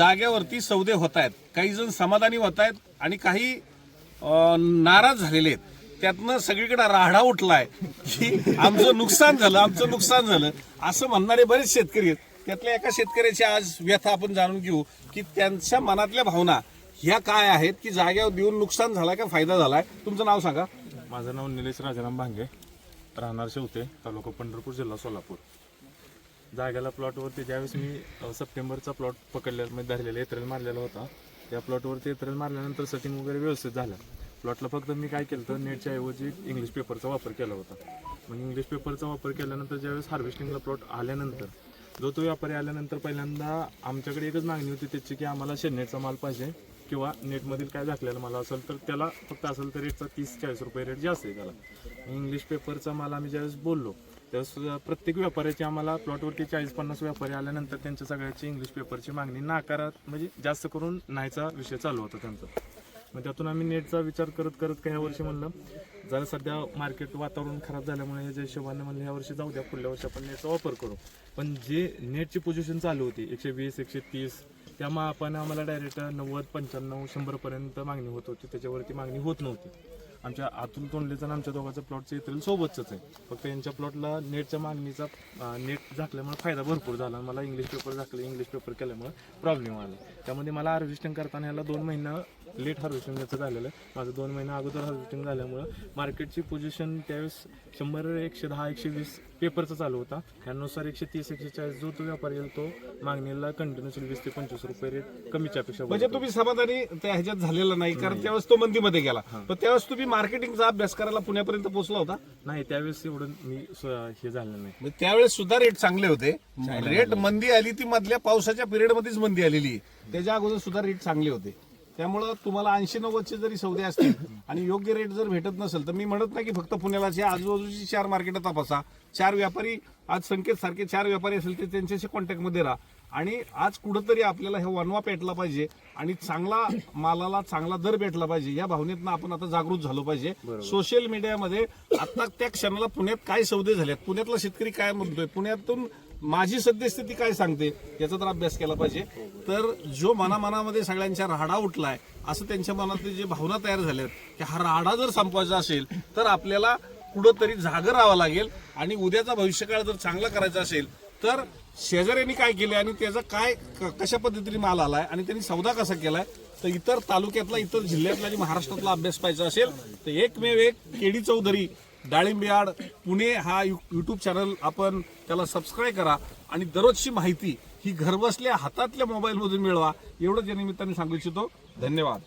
जाग्यावरती सौदे होत आहेत काही जण समाधानी होत आहेत आणि काही नाराज झालेले आहेत. त्यातनं सगळीकडे राहडा उठलाय की आमचं नुकसान झालं आमचं नुकसान झालं. असं म्हणणारे बरेच शेतकरी आहेत. त्यातल्या एका शेतकऱ्याची आज व्यथा आपण जाणून घेऊ की त्यांच्या मनातल्या भावना ह्या काय आहेत की जाग्यावर देऊन नुकसान झालाय का फायदा झालाय? तुमचं नाव सांगा. माझं नाव निलेश राजाराम भांगे. राहणार शेवते तालुका पंढरपूर जिल्हा सोलापूर. जागेला प्लॉटवरती ज्यावेळेस मी सप्टेंबरचा प्लॉट पकडलेला म्हणजे धरलेला एप्रिल मारलेला होता त्या प्लॉटवरती एप्रिल मारल्यानंतर सेटिंग वगैरे व्यवस्थित झालं. प्लॉटला फक्त मी काय केलं तर नेटच्या ऐवजी इंग्लिश पेपरचा वापर केला होता. मग इंग्लिश पेपरचा वापर केल्यानंतर ज्यावेळेस हार्वेस्टिंगला प्लॉट आल्यानंतर जो तो व्यापारी आल्यानंतर पहिल्यांदा आमच्याकडे एकच मागणी होती त्याची की आम्हाला शेनेटचा माल पाहिजे. किंवा नेटमधील काय झाकलेलं माल असेल तर त्याला फक्त असेल तर रेटचा तीस चाळीस रुपये रेट जास्त आहे त्याला. इंग्लिश पेपरचा माल आम्ही ज्यावेळेस बोललो त्यावेळेस प्रत्येक व्यापाऱ्याची आम्हाला प्लॉटवरती चाळीस पन्नास व्यापारी आल्यानंतर त्यांच्या सगळ्याची इंग्लिश पेपरची मागणी नाकारात म्हणजे जास्त करून नाहीचा विषय चालू होता त्यांचा. मग त्यातून आम्ही नेटचा विचार करत करत काही वर्षी म्हणलं जरा सध्या मार्केट वातावरण खराब झाल्यामुळे ह्याच्या हिशोबाने म्हणलं ह्या वर्षी जाऊ द्या पुढल्या वर्षी आपण नेटचा वापर करू. पण जे नेटची पोझिशन चालू होती एकशे वीस एकशे तीस त्यामुळे आपण आम्हाला डायरेक्ट नव्वद पंच्याण्णव शंभरपर्यंत मागणी होत होती. त्याच्यावरती मागणी होत नव्हती. आमच्या अतुल तोंडलेचं आणि आमच्या दोघांचं प्लॉटचं इतर सोबतच आहे. फक्त यांच्या प्लॉटला नेटच्या मागणीचा नेट झाकल्यामुळे फायदा भरपूर झाला. मला इंग्लिश पेपर झाकले इंग्लिश पेपर केल्यामुळे प्रॉब्लेम आला. त्यामध्ये मला हार्वेस्टिंग करताना ह्याला दोन महिना लेट हार्वेस्टिंग याचं झालेलं आहे. माझं दोन महिना अगोदर हार्वेस्टिंग झाल्यामुळं मार्केटची पोझिशन त्यावेळेस शंभर एकशे दहा एकशे वीस पेपरचा चालू होता. त्यानुसार एकशे तीस एकशे चाळीस जो तो व्यापारी येईल तो मागणीला कंटिन्युअसली वीस ते पंचवीस रुपये रेट कमीच्या अपेक्षा म्हणजे. तुम्ही समाधानी त्या ह्याच्यात झालेला नाही. कारण त्यावेळेस तो मंदीमध्ये गेला. पण त्यावेळेस तुम्ही मार्केटिंगचा अभ्यास करायला पुण्यापर्यंत पोहोचला होता? नाही त्यावेळेस एवढं मी हे झालं नाही. म्हणजे त्यावेळेस सुद्धा रेट चांगले होते. रेट मंदी आली ती मधल्या पावसाच्या पिरियड मध्येच मंदी आलेली आहे. त्याच्या अगोदर सुद्धा रेट चांगले होते. त्यामुळं तुम्हाला ऐंशी नव्वदचे जरी सौदे असतील आणि योग्य रेट जर भेटत नसेल तर मी म्हणत नाही की फक्त पुण्यालाच्या आजूबाजूची चार मार्केट तपासा. चार व्यापारी आज संकेत सारखे चार व्यापारी असेल ते त्यांच्याशी कॉन्टॅक्टमध्ये राहा. आणि आज कुठंतरी आपल्याला हे वनवा पेटला पाहिजे आणि चांगला मालाला चांगला दर भेटला पाहिजे या भावनेतनं आपण आता जागृत झालो पाहिजे. सोशल मीडियामध्ये आता त्या क्षणाला पुण्यात काय सौदे झालेत? पुण्यातला शेतकरी काय म्हणतोय? पुण्यातून माझी सद्यस्थिती काय सांगते याचा तर अभ्यास केला पाहिजे. तर जो मनामनामध्ये सगळ्यांच्या राडा उठलाय असं त्यांच्या मनातली जे भावना तयार झाल्यात की हा राडा जर संपवायचा असेल तर आपल्याला कुठंतरी जागर राहावं लागेल आणि उद्याचा भविष्यकाळ जर चांगला करायचा असेल तर शेजाऱ्यांनी काय केले आणि त्याचा काय क- कशा पद्धतीने माल आलाय आणि त्यांनी सौदा कसा केलाय तर इतर तालुक्यातला इतर जिल्ह्यातला आणि महाराष्ट्रातला अभ्यास पाहिजे असेल तर एकमेव एक केडी चौधरी डाळिंबियाड पुणे हा यू यूट्यूब चॅनल आपण त्याला सबस्क्राईब करा. आणि दररोजची माहिती ही घरबसल्या हातातल्या मोबाईलमधून मिळवा. एवढंच या निमित्ताने सांगू इच्छितो. धन्यवाद.